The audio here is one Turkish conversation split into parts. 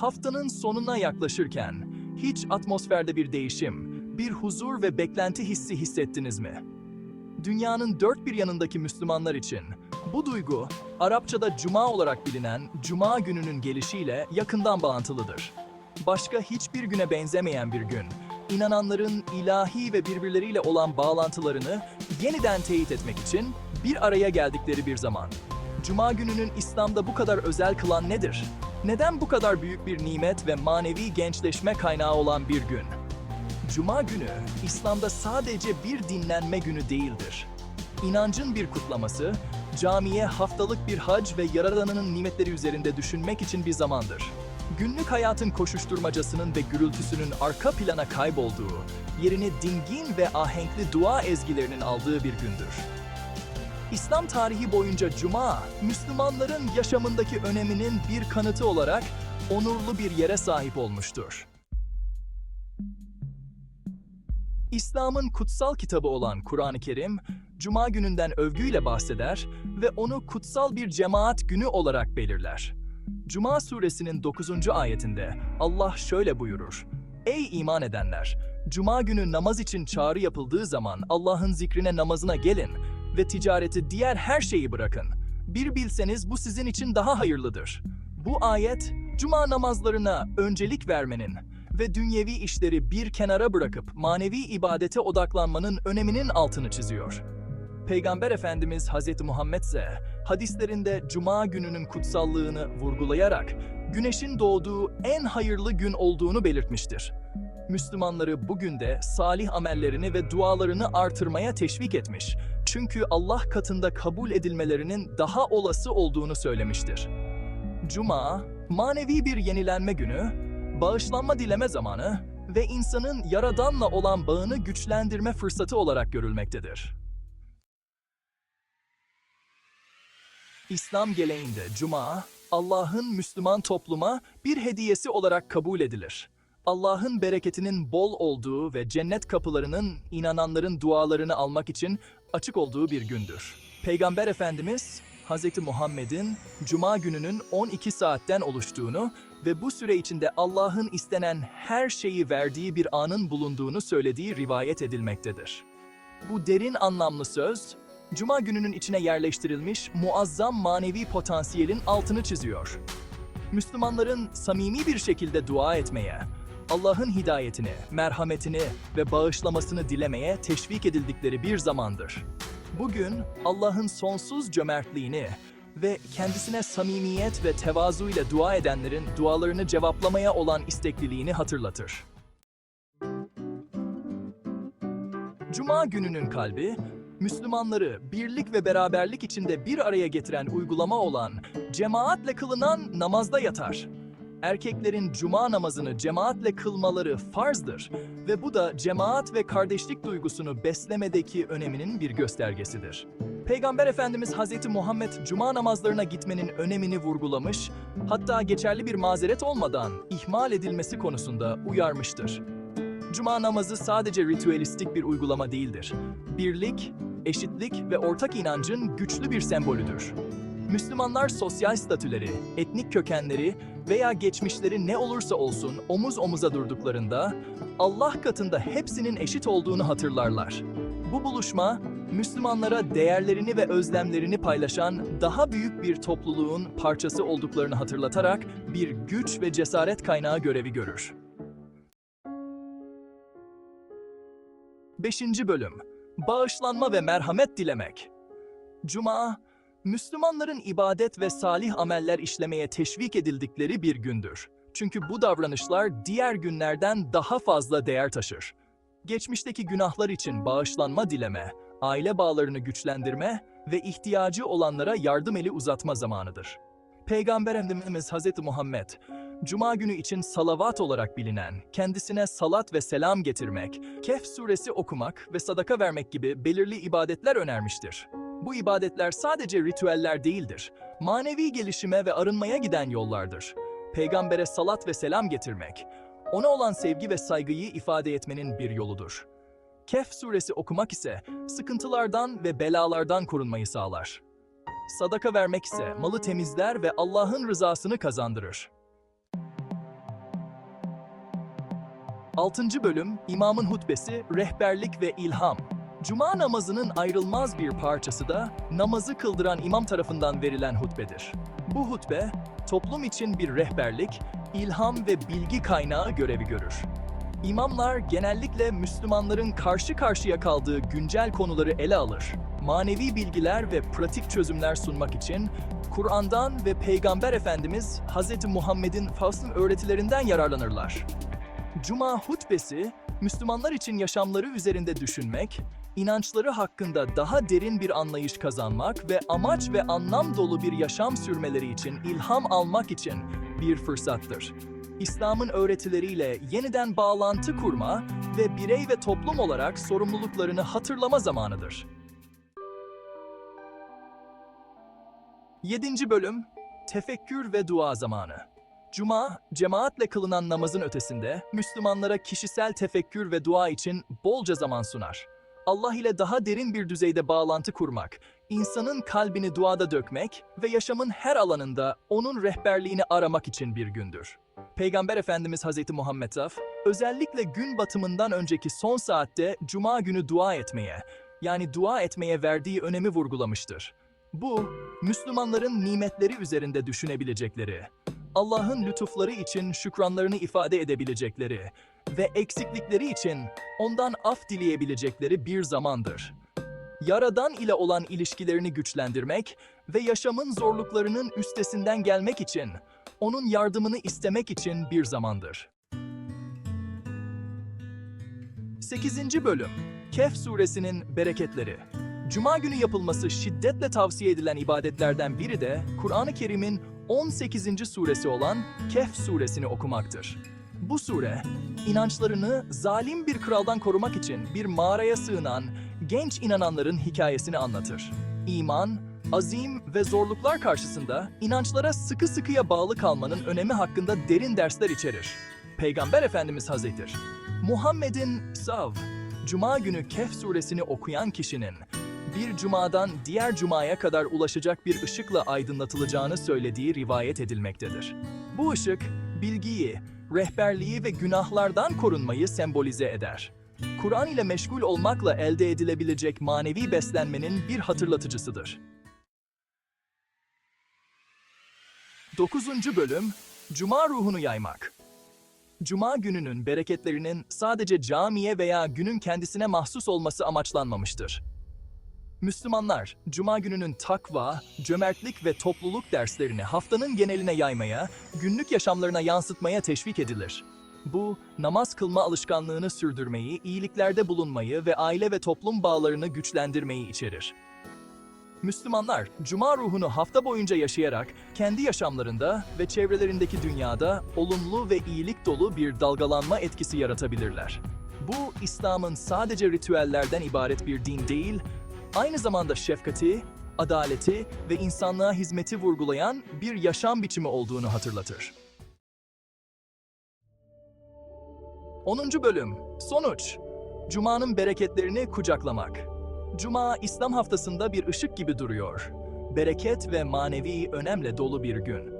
Haftanın sonuna yaklaşırken hiç atmosferde bir değişim, bir huzur ve beklenti hissi hissettiniz mi? Dünyanın dört bir yanındaki Müslümanlar için bu duygu Arapçada cuma olarak bilinen cuma gününün gelişiyle yakından bağlantılıdır. Başka hiçbir güne benzemeyen bir gün, inananların ilahi ve birbirleriyle olan bağlantılarını yeniden teyit etmek için bir araya geldikleri bir zaman. Cuma gününün İslam'da bu kadar özel kılan nedir? Neden bu kadar büyük bir nimet ve manevi gençleşme kaynağı olan bir gün? Cuma günü İslam'da sadece bir dinlenme günü değildir. İnancın bir kutlaması, camiye haftalık bir hac ve Yaradan'ın nimetleri üzerinde düşünmek için bir zamandır. Günlük hayatın koşuşturmacasının ve gürültüsünün arka plana kaybolduğu, yerini dingin ve ahenkli dua ezgilerinin aldığı bir gündür. İslam tarihi boyunca Cuma, Müslümanların yaşamındaki öneminin bir kanıtı olarak onurlu bir yere sahip olmuştur. İslam'ın kutsal kitabı olan Kur'an-ı Kerim, Cuma gününden övgüyle bahseder ve onu kutsal bir cemaat günü olarak belirler. Cuma suresinin 9. ayetinde Allah şöyle buyurur. Ey iman edenler! Cuma günü namaz için çağrı yapıldığı zaman Allah'ın zikrine namazına gelin ve ticareti diğer her şeyi bırakın. Bir bilseniz bu sizin için daha hayırlıdır. Bu ayet, Cuma namazlarına öncelik vermenin ve dünyevi işleri bir kenara bırakıp manevi ibadete odaklanmanın öneminin altını çiziyor. Peygamber Efendimiz Hz. Muhammed ise hadislerinde Cuma gününün kutsallığını vurgulayarak güneşin doğduğu en hayırlı gün olduğunu belirtmiştir. Müslümanları bugün de salih amellerini ve dualarını artırmaya teşvik etmiş. Çünkü Allah katında kabul edilmelerinin daha olası olduğunu söylemiştir. Cuma, manevi bir yenilenme günü, bağışlanma dileme zamanı ve insanın Yaradan'la olan bağını güçlendirme fırsatı olarak görülmektedir. İslam geleneğinde Cuma, Allah'ın Müslüman topluma bir hediyesi olarak kabul edilir. Allah'ın bereketinin bol olduğu ve cennet kapılarının inananların dualarını almak için açık olduğu bir gündür. Peygamber Efendimiz, Hz. Muhammed'in Cuma gününün 12 saatten oluştuğunu ve bu süre içinde Allah'ın istenen her şeyi verdiği bir anın bulunduğunu söylediği rivayet edilmektedir. Bu derin anlamlı söz, Cuma gününün içine yerleştirilmiş muazzam manevi potansiyelin altını çiziyor. Müslümanların samimi bir şekilde dua etmeye, Allah'ın hidayetini, merhametini ve bağışlamasını dilemeye teşvik edildikleri bir zamandır. Bugün Allah'ın sonsuz cömertliğini ve kendisine samimiyet ve tevazu ile dua edenlerin dualarını cevaplamaya olan istekliliğini hatırlatır. Cuma gününün kalbi, Müslümanları birlik ve beraberlik içinde bir araya getiren uygulama olan cemaatle kılınan namazda yatar. Erkeklerin cuma namazını cemaatle kılmaları farzdır ve bu da cemaat ve kardeşlik duygusunu beslemedeki öneminin bir göstergesidir. Peygamber Efendimiz Hz. Muhammed cuma namazlarına gitmenin önemini vurgulamış, hatta geçerli bir mazeret olmadan ihmal edilmesi konusunda uyarmıştır. Cuma namazı sadece ritüelistik bir uygulama değildir. Birlik, eşitlik ve ortak inancın güçlü bir sembolüdür. Müslümanlar sosyal statüleri, etnik kökenleri veya geçmişleri ne olursa olsun omuz omuza durduklarında Allah katında hepsinin eşit olduğunu hatırlarlar. Bu buluşma Müslümanlara değerlerini ve özlemlerini paylaşan daha büyük bir topluluğun parçası olduklarını hatırlatarak bir güç ve cesaret kaynağı görevi görür. 5. Bölüm Bağışlanma ve merhamet dilemek Cuma, Müslümanların ibadet ve salih ameller işlemeye teşvik edildikleri bir gündür. Çünkü bu davranışlar diğer günlerden daha fazla değer taşır. Geçmişteki günahlar için bağışlanma dileme, aile bağlarını güçlendirme ve ihtiyacı olanlara yardım eli uzatma zamanıdır. Peygamber Efendimiz Hz. Muhammed, Cuma günü için salavat olarak bilinen, kendisine salat ve selam getirmek, Kehf suresi okumak ve sadaka vermek gibi belirli ibadetler önermiştir. Bu ibadetler sadece ritüeller değildir. Manevi gelişime ve arınmaya giden yollardır. Peygambere salat ve selam getirmek, ona olan sevgi ve saygıyı ifade etmenin bir yoludur. Kehf suresi okumak ise sıkıntılardan ve belalardan korunmayı sağlar. Sadaka vermek ise malı temizler ve Allah'ın rızasını kazandırır. 6. bölüm İmamın hutbesi, rehberlik ve ilham. Cuma namazının ayrılmaz bir parçası da namazı kıldıran imam tarafından verilen hutbedir. Bu hutbe toplum için bir rehberlik, ilham ve bilgi kaynağı görevi görür. İmamlar genellikle Müslümanların karşı karşıya kaldığı güncel konuları ele alır. Manevi bilgiler ve pratik çözümler sunmak için Kur'an'dan ve Peygamber Efendimiz Hz. Muhammed'in fasıl öğretilerinden yararlanırlar. Cuma hutbesi, Müslümanlar için yaşamları üzerinde düşünmek, inançları hakkında daha derin bir anlayış kazanmak ve amaç ve anlam dolu bir yaşam sürmeleri için ilham almak için bir fırsattır. İslam'ın öğretileriyle yeniden bağlantı kurma ve birey ve toplum olarak sorumluluklarını hatırlama zamanıdır. 7. bölüm Tefekkür ve dua zamanı. Cuma, cemaatle kılınan namazın ötesinde Müslümanlara kişisel tefekkür ve dua için bolca zaman sunar. Allah ile daha derin bir düzeyde bağlantı kurmak, insanın kalbini duada dökmek ve yaşamın her alanında onun rehberliğini aramak için bir gündür. Peygamber Efendimiz Hz. Muhammed Saf, özellikle gün batımından önceki son saatte Cuma günü dua etmeye, yani dua etmeye verdiği önemi vurgulamıştır. Bu, Müslümanların nimetleri üzerinde düşünebilecekleri, Allah'ın lütufları için şükranlarını ifade edebilecekleri ve eksiklikleri için ondan af dileyebilecekleri bir zamandır. Yaradan ile olan ilişkilerini güçlendirmek ve yaşamın zorluklarının üstesinden gelmek için onun yardımını istemek için bir zamandır. 8. bölüm Kehf suresinin bereketleri. Cuma günü yapılması şiddetle tavsiye edilen ibadetlerden biri de Kur'an-ı Kerim'in 18. suresi olan Kehf suresini okumaktır. Bu sure, inançlarını zalim bir kraldan korumak için bir mağaraya sığınan genç inananların hikayesini anlatır. İman, azim ve zorluklar karşısında inançlara sıkı sıkıya bağlı kalmanın önemi hakkında derin dersler içerir. Peygamber Efendimiz Hazretleri, Muhammed'in sav, Cuma günü Kehf suresini okuyan kişinin bir cumadan diğer cumaya kadar ulaşacak bir ışıkla aydınlatılacağını söylediği rivayet edilmektedir. Bu ışık, bilgiyi, rehberliği ve günahlardan korunmayı sembolize eder. Kur'an ile meşgul olmakla elde edilebilecek manevi beslenmenin bir hatırlatıcısıdır. 9. bölüm Cuma ruhunu yaymak. Cuma gününün bereketlerinin sadece camiye veya günün kendisine mahsus olması amaçlanmamıştır. Müslümanlar, Cuma gününün takva, cömertlik ve topluluk derslerini haftanın geneline yaymaya, günlük yaşamlarına yansıtmaya teşvik edilir. Bu, namaz kılma alışkanlığını sürdürmeyi, iyiliklerde bulunmayı ve aile ve toplum bağlarını güçlendirmeyi içerir. Müslümanlar, Cuma ruhunu hafta boyunca yaşayarak kendi yaşamlarında ve çevrelerindeki dünyada olumlu ve iyilik dolu bir dalgalanma etkisi yaratabilirler. Bu, İslam'ın sadece ritüellerden ibaret bir din değil, aynı zamanda şefkati, adaleti ve insanlığa hizmeti vurgulayan bir yaşam biçimi olduğunu hatırlatır. 10. bölüm Sonuç Cuma'nın bereketlerini kucaklamak. Cuma, İslam haftasında bir ışık gibi duruyor. Bereket ve manevi önemle dolu bir gün.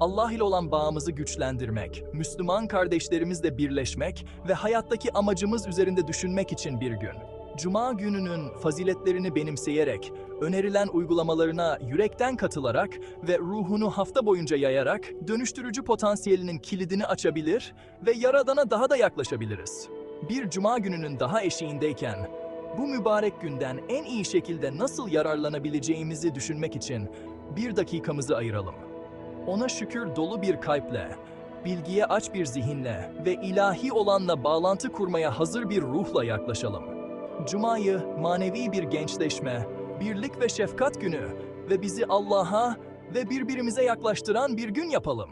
Allah ile olan bağımızı güçlendirmek, Müslüman kardeşlerimizle birleşmek ve hayattaki amacımız üzerinde düşünmek için bir gün. Cuma gününün faziletlerini benimseyerek, önerilen uygulamalarına yürekten katılarak ve ruhunu hafta boyunca yayarak dönüştürücü potansiyelinin kilidini açabilir ve Yaradan'a daha da yaklaşabiliriz. Bir cuma gününün daha eşiğindeyken, bu mübarek günden en iyi şekilde nasıl yararlanabileceğimizi düşünmek için bir dakikamızı ayıralım. Ona şükür dolu bir kalple, bilgiye aç bir zihinle ve ilahi olanla bağlantı kurmaya hazır bir ruhla yaklaşalım. Cuma'yı manevi bir gençleşme, birlik ve şefkat günü ve bizi Allah'a ve birbirimize yaklaştıran bir gün yapalım.